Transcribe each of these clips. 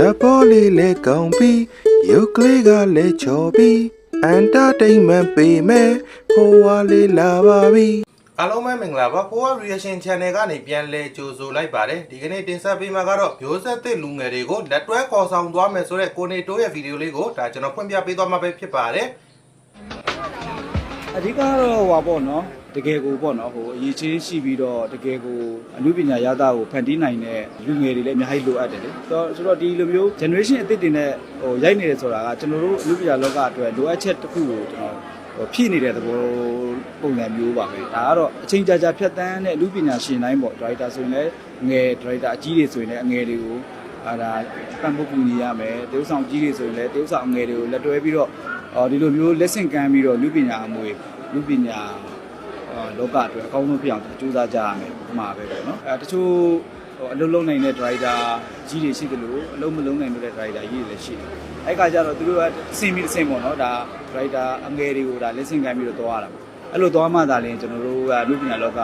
ဇပေါ်လေးလဲကောင်းပြီးရုပ်ကလေးကလည်းချော်ပြီးအန်တာတိန်မန်ပေးမယ်ဖိုးဝါလေးလာပါပြီအားလုံးပဲမင်္ဂလာပါဖိုးဝါ reaction channel ကနေပြန်လဲကြိုဆိုလိုက်ပါတယ်ဒီကနေ့တင်ဆက်ပေးမှာကတော့မျိုးဆက်သစ်လူငယ်တွေကိုလက်တွဲခေါ်ဆောင်သွားမယ်ဆိုတဲ့ကိုနေတိုးရဲ့ဗီဒီယိုလေးကိုဒါကျွန်တော်ဖွင့်ပြပေးသွားမှာပဲဖြစ်ပါတယ် အဓိကကတော့ဟွာပေါ့နော်တကယ်ကိုပေါ့နော်ဟိုအရေးချင်းရှိပြီးတော့တကယ်ကိုအမှုပညာရတာကိုဖန်တီးနိုင်တဲ့လူငယ်တွေလည်းအများကြီးလိုအပ်တယ်လေဆိုတော့ဆိုတော့ဒီလိုမျိုး generation အသစ်တွေနဲ့ဟိုရိုက်နေတယ်ဆိုတာကကျွန်တော်တို့အမှုပညာလောကအတွက်လိုအပ်ချက်တစ်ခုကိုကျွန်တော်ဟိုဖြည့်နေတဲ့သဘောပုံစံမျိုးပါပဲဒါကတော့အချိန်ကြာကြာဖြတ်တန်းတဲ့အမှုပညာရှင်တိုင်းပေါ့ဒရိုက်တာဆိုရင်လည်းငယ်ဒရိုက်တာအကြီးတွေဆိုရင်လည်းအငယ်တွေကို အာဒါပံ့ပိုးကူညီရမယ်တေဥဆောင်ကြီးတွေဆိုရင်လည်းတေဥဆောင်အငယ်တွေကိုလက်တွဲပြီးတော့အော်ဒီလိုမျိုးလက်ဆင့်ကမ်းပြီးတော့လူပညာအမွေလူပညာအာလောကအတွက်အကောင်းဆုံးဖြစ်အောင်ကြိုးစားကြရမယ်ဥပမာပဲပေါ့နော်အဲတချို့ဟိုအလုံးလုံးနိုင်တဲ့ driver ကြီးတွေရှိတယ်လို့အလုံးမလုံးနိုင်တဲ့ driver ကြီးတွေလည်းရှိတယ်အဲ့ကကြတော့သူတို့ကအစင်ပြီးတစ်စင်ပေါ့နော်ဒါ driver အငယ်တွေကိုဒါလက်ဆင့်ကမ်းပြီးတော့သွားရတာပေါ့အဲ့လိုသွားမှသာလျှင်ကျွန်တော်တို့ကလူပညာလောက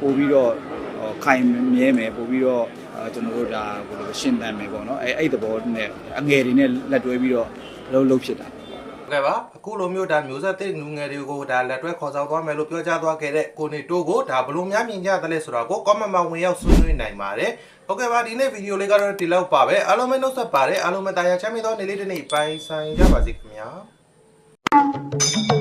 ပို့ပြီးတော့ဟိုခိုင်မြဲမယ်ပို့ပြီးတော့အာ ကျွန်တော်တို့ဒါဘယ်လိုရှင်းတမ်းမယ်ပေါ့နော်အဲအဲ့ဒီသဘောနဲ့အငယ်တွေနဲ့လက်တွဲပြီးတော့အလုံးလုံးဖြစ်တာဟုတ်ကဲ့ပါအခုလိုမျိုးဒါမျိုးဆက်သစ်လူငယ်တွေကိုဒါလက်တွဲခေါ်ဆောင်သွားမယ်လို့ပြောကြားသွားခဲ့တဲ့ကိုနေတိုးကိုဒါဘယ်လိုများမြင်ကြသလဲဆိုတော့ကို comment မှာဝင်ရောက်ဆွေးနွေးနိုင်ပါတယ်ဟုတ်ကဲ့ပါဒီနေ့ဗီဒီယိုလေးကတော့ဒီလောက်ပါပဲအားလုံးပဲနှုတ်ဆက်ပါတယ်အားလုံးပဲတာယာချမ်းမြေသောနေ့လေးတစ်နေ့ပိုင်ဆိုင်ကြပါစေခင်ဗျာ